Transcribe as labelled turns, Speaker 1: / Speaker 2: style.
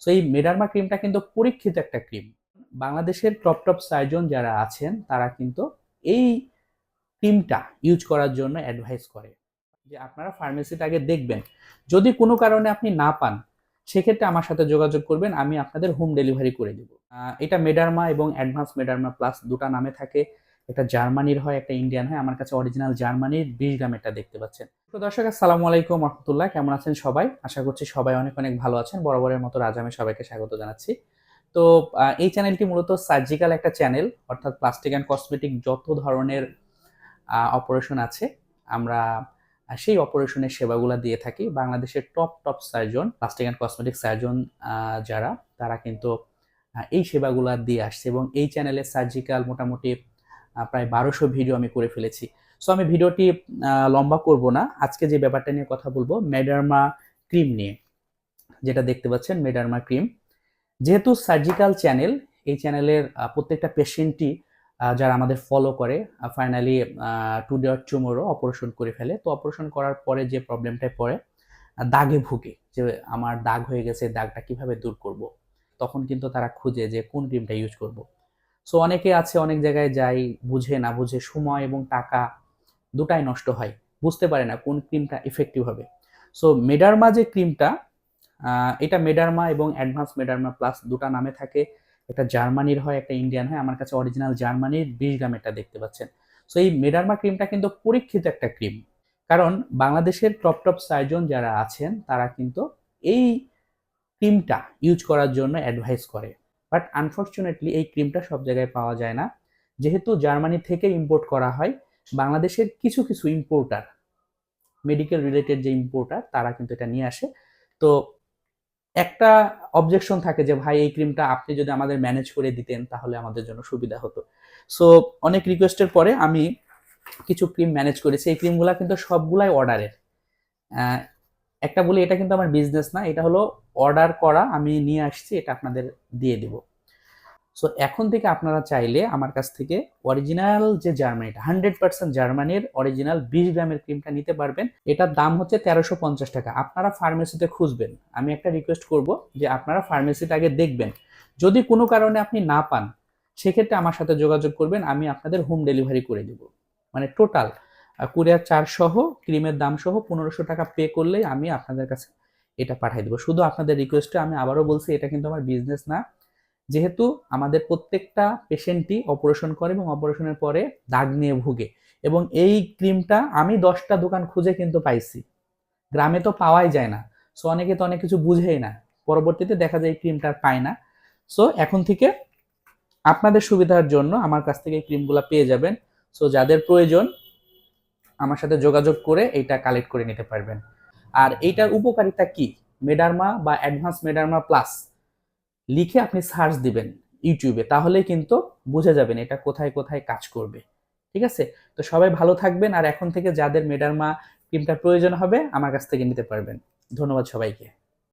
Speaker 1: So এই মেডারমা ক্রিমটা কিন্তু পরীক্ষিত একটা ক্রিম। বাংলাদেশের টপ টপ সার্জন যারা আছেন, তারা কিন্তু এই ক্রিমটা ইউজ করার জন্য অ্যাডভাইস করে। যে আপনারা ফার্মেসিটা আগে দেখবেন। যদি কোনো কারণে আপনি না পান, সেক্ষেত্রে আমার সাথে যোগাযোগ করবেন, আমি আপনাদের হোম ডেলিভারি করে দেবো। এটা মেডারমা এবং অ্যাডভান্স মেডারমা প্লাস দুটা নামে থাকে। একটা জার্মানির হয়, একটা ইন্ডিয়ান হয়, আমার কাছে অরিজিনাল জার্মানির বিশ গ্রামেরটা দেখতে পাচ্ছেন। তো দর্শক, আসসালামু আলাইকুম রহমতুল্লাহ, কেমন আছেন সবাই? আশা করছি সবাই অনেক অনেক ভালো আছেন। বরাবরের মতো রাজ আমি সবাইকে স্বাগত জানাচ্ছি। তো এই চ্যানেলটি মূলত সার্জিক্যাল একটা চ্যানেল, অর্থাৎ প্লাস্টিক অ্যান্ড কসমেটিক যত ধরনের অপারেশন আছে, আমরা সেই অপারেশনের সেবাগুলো দিয়ে থাকি। বাংলাদেশের top top surgeon plastic and cosmetic surgeon যারা, তারা কিন্তু এই সেবাগুলো দিয়ে আসছে এবং এই চ্যানেলে সার্জিক্যাল মোটামুটি প্রায় বারোশো ভিডিও আমি করে ফেলেছি। সো আমি ভিডিওটি লম্বা করব না। আজকে যে ব্যাপারটা নিয়ে কথা বলব মেডার্মা ক্রিম নিয়ে। যেটা দেখতে পাচ্ছেন মেডার্মা ক্রিম যেহেতু সার্জিক্যাল চ্যানেল এই চ্যানেলের প্রত্যেকটা পেশেন্টই যারা আমাদের ফলো করে finally today tomorrow operation করে ফেলে। তো অপারেশন করার পরে যে প্রবলেমটায় পড়ে দাগে ভুগে। যে আমার দাগ হয়ে গেছে, দাগটা কীভাবে দূর করব? তখন কিন্তু তারা খুঁজে যে কোন ক্রিমটা ইউজ করব। সো অনেকে আছে, অনেক জায়গায় যাই, বুঝে না বুঝে সময় এবং টাকা দুটাই নষ্ট হয়। বুঝতে পারে না কোন ক্রিমটা ইফেক্টিভ হবে। সো মেডারমা যে ক্রিমটা এটা মেডারমা এবং অ্যাডভান্স মেডারমা প্লাস দুটা নামে থাকে। একটা জার্মানির হয়, একটা ইন্ডিয়ান হয়। আমার কাছে অরিজিনাল জার্মানির বিশ গ্রামেরটা দেখতে পাচ্ছেন। সো এই মেডারমা ক্রিমটা কিন্তু পরীক্ষিত একটা ক্রিম কারণ বাংলাদেশের টপ টপ সার্জন যারা আছেন, তারা কিন্তু এই ক্রিমটা ইউজ করার জন্য অ্যাডভাইস করে। বাট আনফর্চুনেটলি এই ক্রিমটা সব জায়গায় পাওয়া যায় না। যেহেতু জার্মানি থেকে ইম্পোর্ট করা হয়, বাংলাদেশের কিছু কিছু ইম্পোর্টার মেডিকেল রিলেটেড যে ইম্পোর্টার তারা কিন্তু এটা নিয়ে আসে। তো একটা অবজেকশন থাকে যে, ভাই, এই ক্রিমটা আপনি যদি আমাদের ম্যানেজ করে দিতেন, তাহলে আমাদের জন্য সুবিধা হতো। সো অনেক রিকোয়েস্টের পরে আমি কিছু ক্রিম ম্যানেজ করেছি। এই ক্রিমগুলা কিন্তু সবগুলাই অর্ডারের একটা বলি, এটা কিন্তু আমার বিজনেস না, এটা হলো অর্ডার করা, আমি নিয়ে আসছি, এটা আপনাদের দিয়ে দিব। সো এখন থেকে আপনারা চাইলে আমার কাছ থেকে অরিজিনাল যে জার্মানিটা হান্ড্রেড পার্সেন্ট জার্মানির অরিজিনাল বিশ গ্রামের ক্রিমটা নিতে পারবেন। এটার দাম হচ্ছে তেরোশো পঞ্চাশ টাকা। আপনারা ফার্মেসিতে খুঁজবেন। আমি একটা রিকোয়েস্ট করব যে আপনারা ফার্মেসিতে আগে দেখবেন। যদি কোনো কারণে আপনি না পান, সেক্ষেত্রে আমার সাথে যোগাযোগ করবেন, আমি আপনাদের হোম ডেলিভারি করে দেব। মানে টোটাল কুরিয়ার চার্জ সহ ক্রিমের দাম সহ পনেরোশো টাকা পে করলেই আমি আপনাদের কাছে এটা পাঠিয়ে দেবো। শুধু আপনাদের রিকোয়েস্টে আমি আবারও বলছি, এটা কিন্তু আমার বিজনেস না। যেহেতু আমাদের প্রত্যেকটা পেশেন্টই অপারেশন করে এবং অপারেশনের পরে দাগ নিয়ে ভুগে। এবং এই ক্রিমটা আমি দশটা দোকান খুঁজে কিন্তু পাইছি। গ্রামে তো পাওয়াই যায় না। সো অনেকে তো অনেক কিছু বুঝেই না। পরবর্তীতে দেখা যায় এই ক্রিমটা আর পায় না। সো এখন থেকে আপনাদের সুবিধার জন্য আমার কাছ থেকে এই ক্রিমগুলো পেয়ে যাবেন। সো যাদের প্রয়োজন আমার সাথে যোগাযোগ করে এইটা কালেক্ট করে নিতে পারবেন। আর এইটার উপকারিতা কি? মেডার্মা বা অ্যাডভান্স মেডার্মা প্লাস লিখে আপনি সার্চ দিবেন ইউটিউবে তাহলে কিন্তু বুঝে যাবেন এটা কোথায় কোথায় কাজ করবে। ঠিক আছে? তো সবাই ভালো থাকবেন, আর এখন থেকে যাদের মেডার্মা ক্রিমটার প্রয়োজন হবে, আমার কাছ থেকে নিতে পারবেন। ধন্যবাদ সবাইকে।